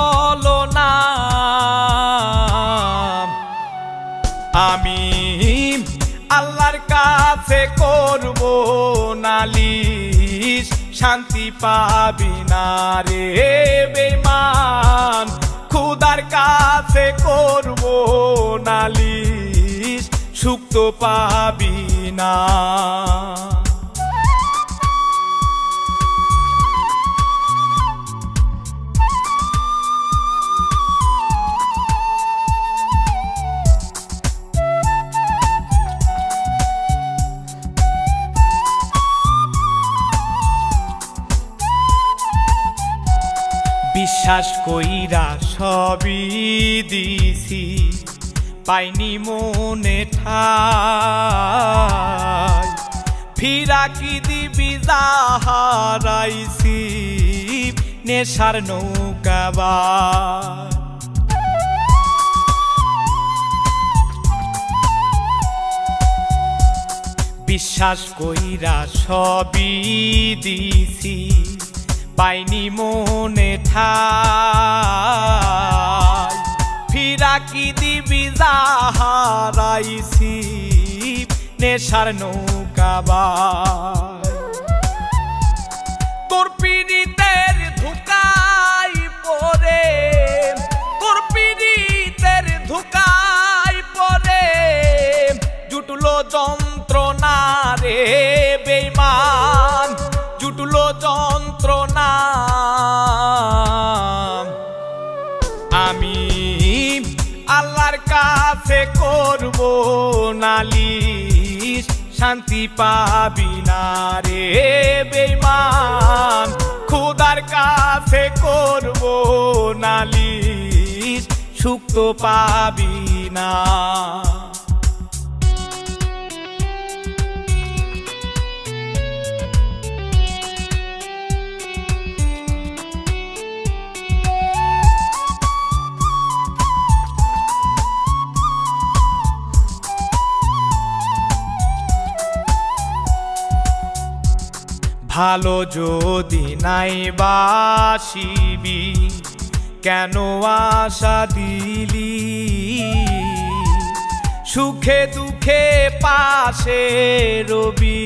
ছলো না আমি আল্লাহর কাছে করব নালিশ। শান্তি পাবি না রে বেমান খুদার কাছে করব নালিশ। সুক্ত পাবি না। বিশ্বাস কইরা সবই দিছি, পাইনি মনে ঠাই। ফিরা কি দিবি যাহারাইছি নেশার নৌকাবা বিশ্বাস কইরা সবই দিছি, পাইনি মনে ফিরা কি দিবি যাহারাইছি নেশার নৌকাবাই তোর পিড়িতের ধুকাই পরে ধুকাই পরে জুটলো রে। আমি আল্লাহর কাছে করব নালি শান্তি পাবি না রে বেমান খুদার কাছে করব নালি সুখ তো পাবি না। ভালো যদি নাই বাসিবি কেন আশা দিলি? সুখে দুঃখে পাশে রবি,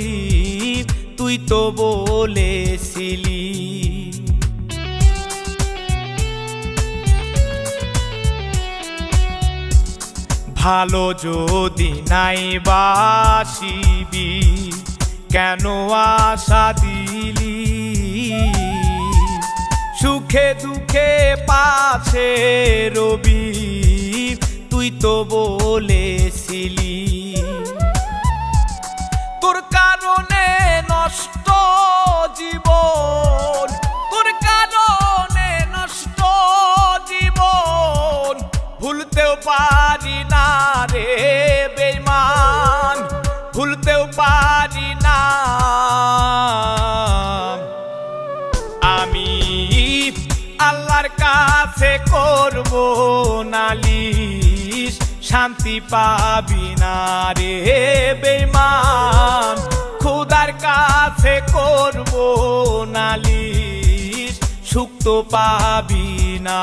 তুই তো বলেছিলি। ভালো যদি নাই বাসিবি কেন আশা দিলি? সুখে দুঃখে পাশে রবি তুই তো বলেছিলি। করব নালিশ শান্তি পাবি না রে বেমান খুদার কাছে করব নালিশ সুক্ত পাবি না।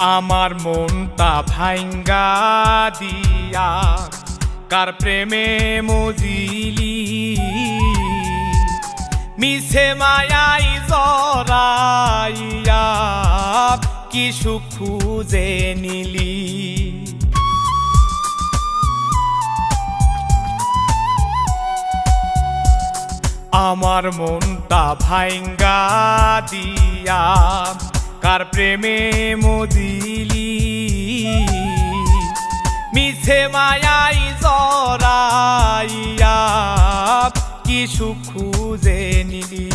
আমার মনটা ভাঙ্গা দিয়া, কার প্রেমে মজিলি। মিছে মায়াই জরাইয়া কি সুখ খুঁজে নিলি। আমার মনটা ভাঙ্গা দিয়া কার প্রেমে মদিলি? মিছে মায়াই জরাইয়া কিছু সুখ খুঁজে নিলি?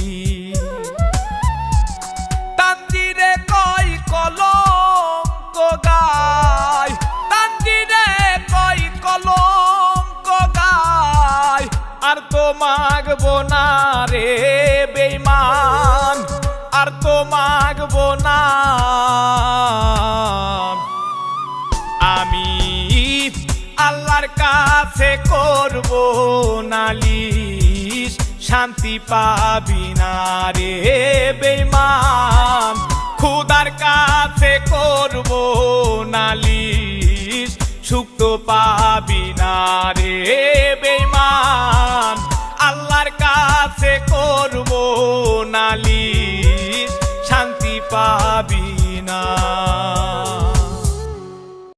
তান্দিরে কই কলঙ্ক গায়? তান্দিরে কই কলঙ্ক গায়? আর তো মাগবো না রে। আর তো মাগবো না। আমি আল্লাহর কাছে করব নালিশ, শান্তি পাবি না রে বেইমান খুদার কাছে করব নালিশ, সুখ তো পাবি না রে বেইমান